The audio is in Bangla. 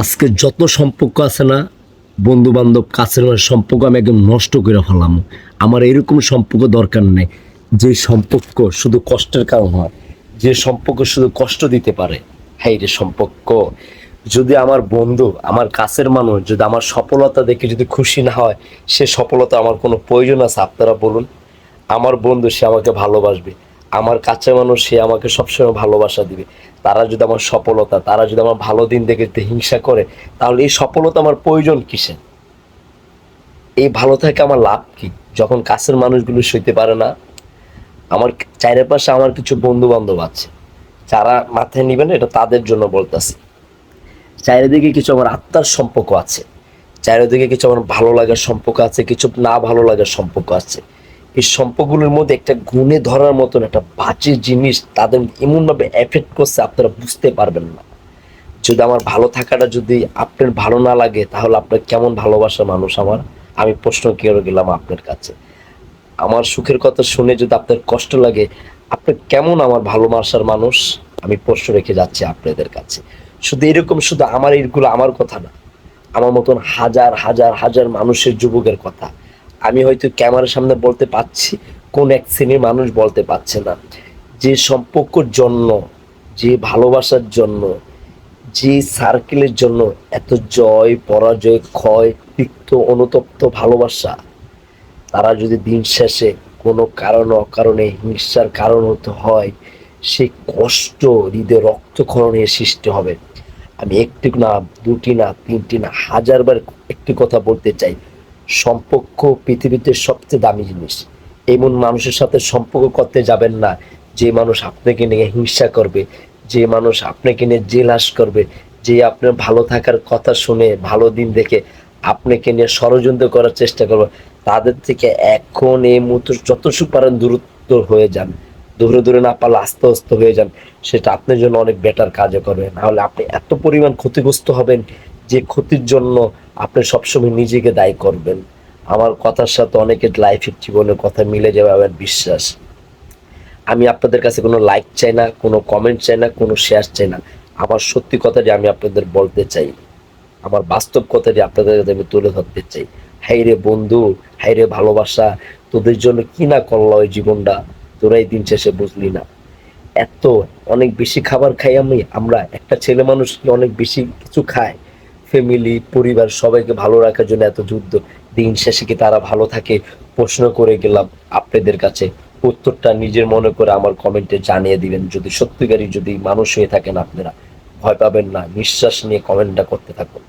আজকে যত সম্পর্ক আছে না বন্ধু বান্ধব কাছের সম্পর্ক আমি একদম নষ্ট করে ফেলাম আমার এরকম সম্পর্ক দরকার নেই, যে সম্পর্ক শুধু কষ্টের কারণ হয়, যে সম্পর্ক শুধু কষ্ট দিতে পারে। হ্যাঁ রে সম্পর্ক। যদি আমার বন্ধু, আমার কাছের মানুষ যদি আমার সফলতা দেখে যদি খুশি না হয়, সে সফলতা আমার কোনো প্রয়োজন আছে? আপনারা বলুন। আমার বন্ধু, সে আমাকে ভালোবাসবে। আমার কাছের মানুষ, সে আমাকে সবসময় ভালোবাসা দিবে। তারা যদি আমার সফলতা, তারা যদি আমার ভালো দিন দেখে হিংসা করে, তাহলে এই সফলতা আমার প্রয়োজন কিসে এই ভালো থেকে আমার লাভ কি? যখন কাছের মানুষগুলো সইতে পারে না, আমার চারিপাশে আমার কিছু বন্ধু বান্ধব আছে, যারা মাথায় নিবে না, এটা তাদের জন্য বলতেছি। চারিদিকে কিছু আমার আত্মার সম্পর্ক আছে, চারিদিকে কিছু আমার ভালো লাগার সম্পর্ক আছে, কিছু না ভালো লাগার সম্পর্ক আছে। এই সম্পর্কগুলোর মধ্যে একটা গুণে ধরার মতন একটা বাজে জিনিস তাদের এমনভাবে এফেক্ট করছে, আপনারা বুঝতে পারবেন না। যদি আমার ভালো থাকাটা যদি আপনার ভালো না লাগে, তাহলে আপনার কেমন ভালোবাসা মানুষ আমার? আমি প্রশ্ন করে গেলাম আপনার কাছে। আমার সুখের কথা শুনে যদি আপনার কষ্ট লাগে, আপনি কেমন আমার ভালোবাসার মানুষ? আমি প্রশ্ন রেখে যাচ্ছি আপনাদের কাছে। শুধু এরকম, শুধু আমার এইগুলো আমার কথা না, আমার মতন হাজার হাজার হাজার মানুষের, যুবকের কথা। আমি হয়তো ক্যামেরার সামনে বলতে পাচ্ছি, কোন এক শ্রেণির মানুষ বলতে পারছে না। যে সম্পর্কর জন্য, যে ভালোবাসার জন্য, যে সার্কেলের জন্য এত জয়, পরাজয়, ক্ষয়, তিক্ত, অনুতপ্ত ভালোবাসা, তারা যদি দিন শেষে কোনো কারণ অকারণে হিংসার কারণ হতে হয়, সে কষ্ট, হৃদয় রক্তক্ষরণে সৃষ্টি হবে। আমি একটি না, দুটি না, তিনটি না, হাজারবার একটি কথা বলতে চাই। সম্পর্ক পৃথিবীতে সবচেয়ে দামি জিনিস। এমন মানুষের সাথে সম্পর্ক করতে যাবেন না। যে মানুষ আপনাকে নিয়ে হিংসা করবে, যে মানুষ আপনাকে নিয়ে জেলাস করবে, যে আপনার ভালো থাকার কথা শুনে, ভালো দিন দেখে আপনাকে নিয়ে ষড়যন্ত্র করার চেষ্টা করবে, তাদের থেকে এখন এই মুহূর্তে যতটুকু পারেন দূরত্ব হয়ে যান, দূরে দূরে না পারলে আস্তে আস্তে হয়ে যান, সেটা আপনার জন্য অনেক বেটার কাজে করবে। নাহলে আপনি এত পরিমাণ ক্ষতিগ্রস্ত হবেন যে ক্ষতির জন্য আপনি সবসময় নিজেকে দায়ী করবেন। আমার কথার সাথে অনেকের লাইফের জীবনের কথা মিলে যাবে আমার বিশ্বাস। আমি আপনাদের কাছে কোনো লাইক চাই না, কোনো কমেন্ট চাই না, কোনো শেয়ার চাই না। আমার সত্যি কথাটি আমি আপনাদের বলতে চাই। আমার বাস্তব কথাটি আপনাদের কাছে আমি তুলে ধরতে চাই। হাই রে বন্ধু হাই রে ভালোবাসা, তোদের জন্য কি না করল ওই জীবনটা? তোরা এই দিন শেষে বুঝলি না। এত অনেক বেশি খাবার খাই আমি, আমরা একটা ছেলে মানুষ অনেক বেশি কিছু খায়? ফ্যামিলি পরিবার সবাইকে ভালো রাখার জন্য এত যুদ্ধ। দিন শেষে কি তারা ভালো থাকে? প্রশ্ন করে গেলাম আপনাদের কাছে। উত্তরটা নিজের মনে করে আমার কমেন্টে জানিয়ে দিবেন। যদি সত্যিকারই যদি মানুষ হয়ে থাকেন আপনারা, ভয় পাবেন না। নিঃশ্বাস নিয়ে কমেন্টটা করতে থাকুন।